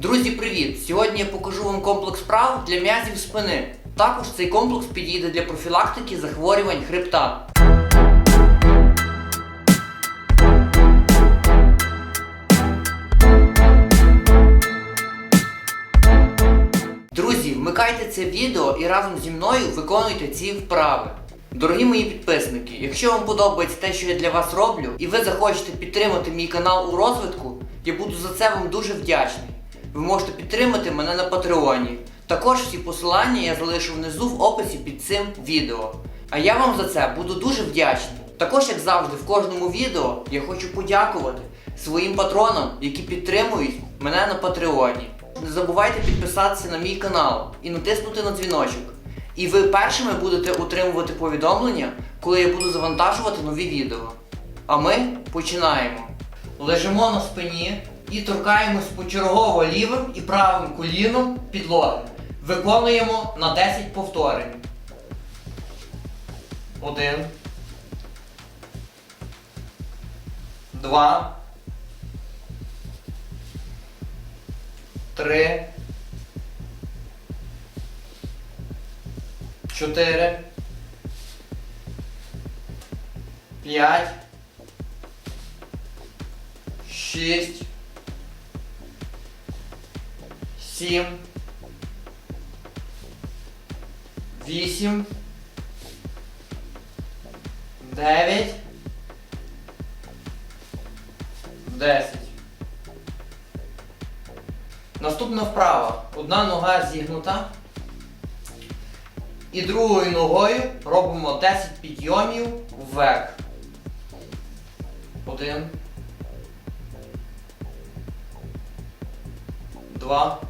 Друзі, привіт! Сьогодні я покажу вам комплекс вправ для м'язів спини. Також цей комплекс підійде для профілактики захворювань хребта. Друзі, вмикайте це відео і разом зі мною виконуйте ці вправи. Дорогі мої підписники, якщо вам подобається те, що я для вас роблю, і ви захочете підтримати мій канал у розвитку, я буду за це вам дуже вдячний. Ви можете підтримати мене на Патреоні. Також всі посилання я залишу внизу в описі під цим відео. А я вам за це буду дуже вдячний. Також, як завжди, в кожному відео я хочу подякувати своїм патронам, які підтримують мене на Патреоні. Не забувайте підписатися на мій канал і натиснути на дзвіночок. І ви першими будете отримувати повідомлення, коли я буду завантажувати нові відео. А ми починаємо. Лежимо на спині і торкаємось почергово лівим і правим коліном підлоги. Виконуємо на 10 повторень. Один. Два. Три. Чотири. П'ять. Шість. Сім. Вісім. Дев'ять. Десять. Наступна вправа. Одна нога зігнута. І другою ногою робимо 10 підйомів вверх. Один. Два.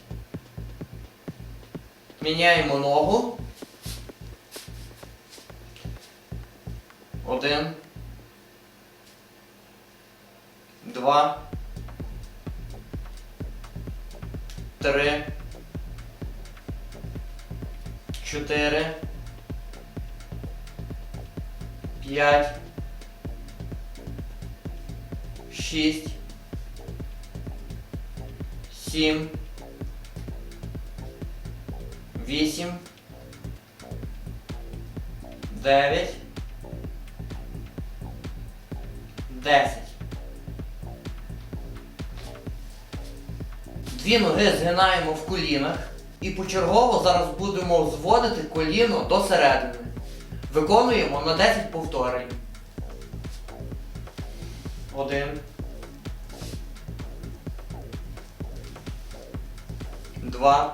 Міняємо ногу. Один. Два. Три. Чотири. П'ять. Шість. Сім. Вісім. Дев'ять. Десять. Дві ноги згинаємо в колінах і почергово зараз будемо зводити коліно до середини. Виконуємо на 10 повторень. Один. Два.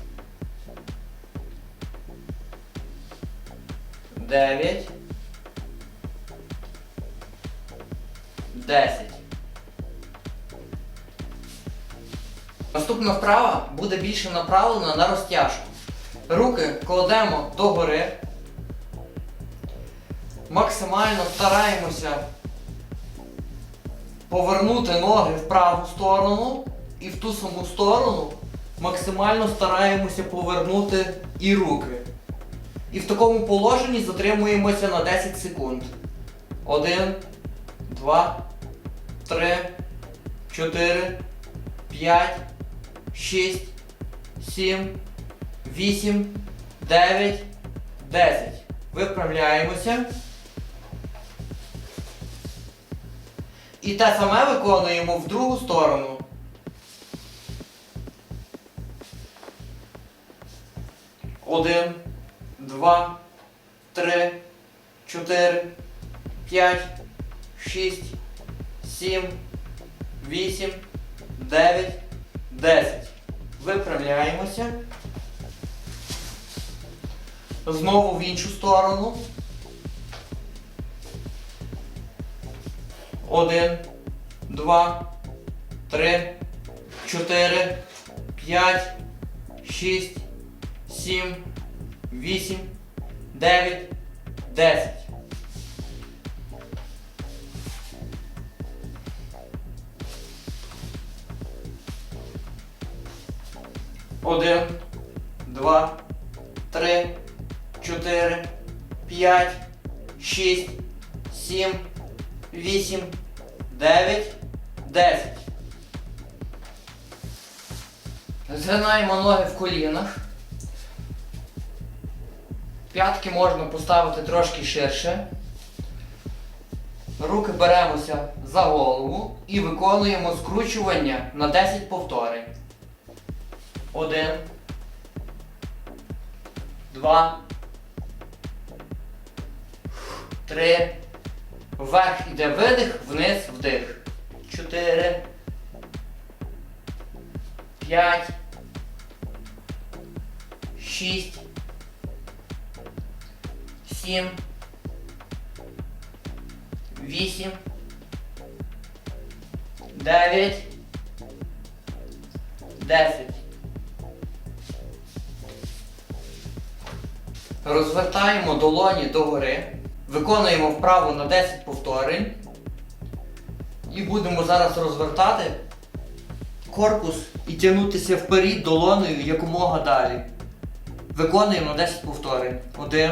Дев'ять. Десять. Наступна вправа буде більше направлена на розтяжку. Руки кладемо догори. Максимально стараємося повернути ноги в праву сторону і в ту саму сторону максимально стараємося повернути і руки. І в такому положенні затримуємося на 10 секунд. 1, 2, 3, 4, 5, 6, 7, 8, 9, 10. Виправляємося. І те саме виконуємо в другу сторону. Один два, три, чотири, п'ять, шість, сім, вісім, дев'ять, десять. Виправляємося. Знову в іншу сторону. Один, два, три, чотири, п'ять, шість, сім, вісім, дев'ять, десять. Один, два, три, чотири, п'ять, шість, сім, вісім, дев'ять, десять. Згинаємо ноги в колінах. П'ятки можна поставити трошки ширше. Руки беремося за голову і виконуємо скручування на 10 повторень. Один. Два. Три. Вверх іде видих, вниз вдих. Чотири. П'ять. Шість. 7, 8, 9, 10. Розвертаємо долоні догори, виконуємо вправо на 10 повторень і будемо зараз розвертати корпус і тягнутися вперед долоною якомога далі. Виконуємо 10 повторень. 1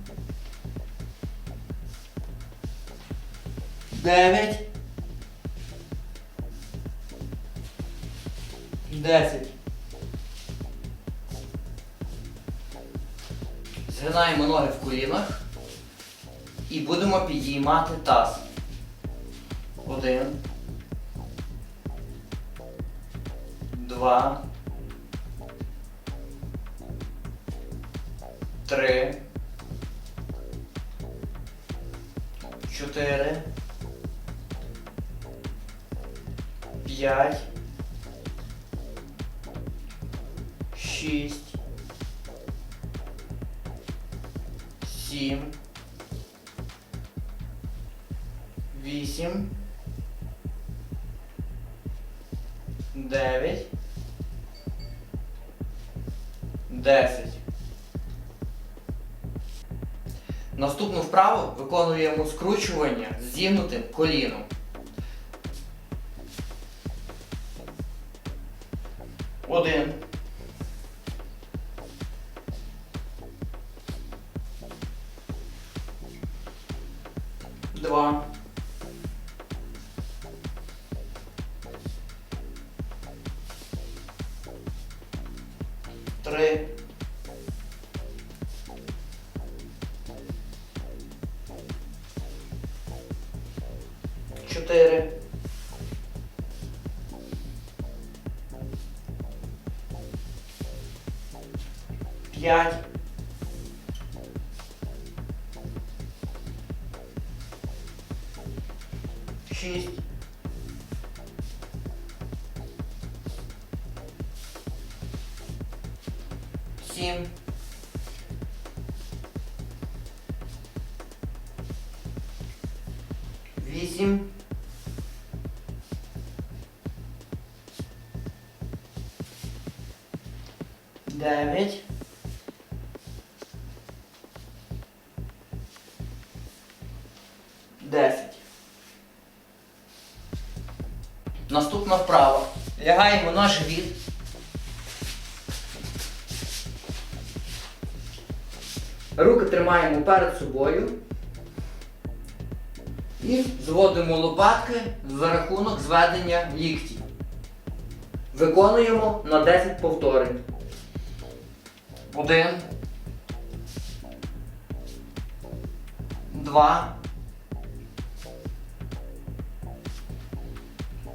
Дев'ять. Десять. Згинаємо ноги в колінах і будемо підіймати таз. Один. Два. Три. Чотири. П'ять. Шість. Сім. Вісім. Дев'ять. Десять. Наступну вправу виконуємо скручування з зігнутим коліном. Один. Два. 5. шесть, семь, восемь, Дев'ять. Наступна вправа. Лягаємо на живіт. Руки тримаємо перед собою. І зводимо лопатки за рахунок зведення ліктів. Виконуємо на 10 повторень. Один. Два.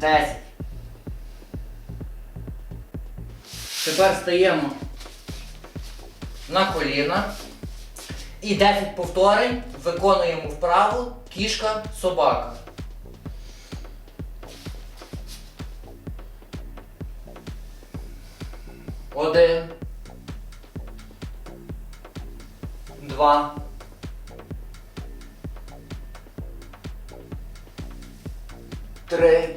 Десять. Тепер стаємо на коліна. І 10 повторень виконуємо вправу кішка собака. Один. Два. Три.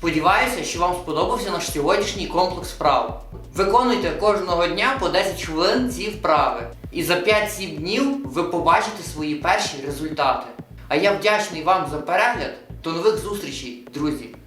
Сподіваюся, що вам сподобався наш сьогоднішній комплекс вправ. Виконуйте кожного дня по 10 хвилин ці вправи. І за 5-7 днів ви побачите свої перші результати. А я вдячний вам за перегляд. До нових зустрічей, друзі!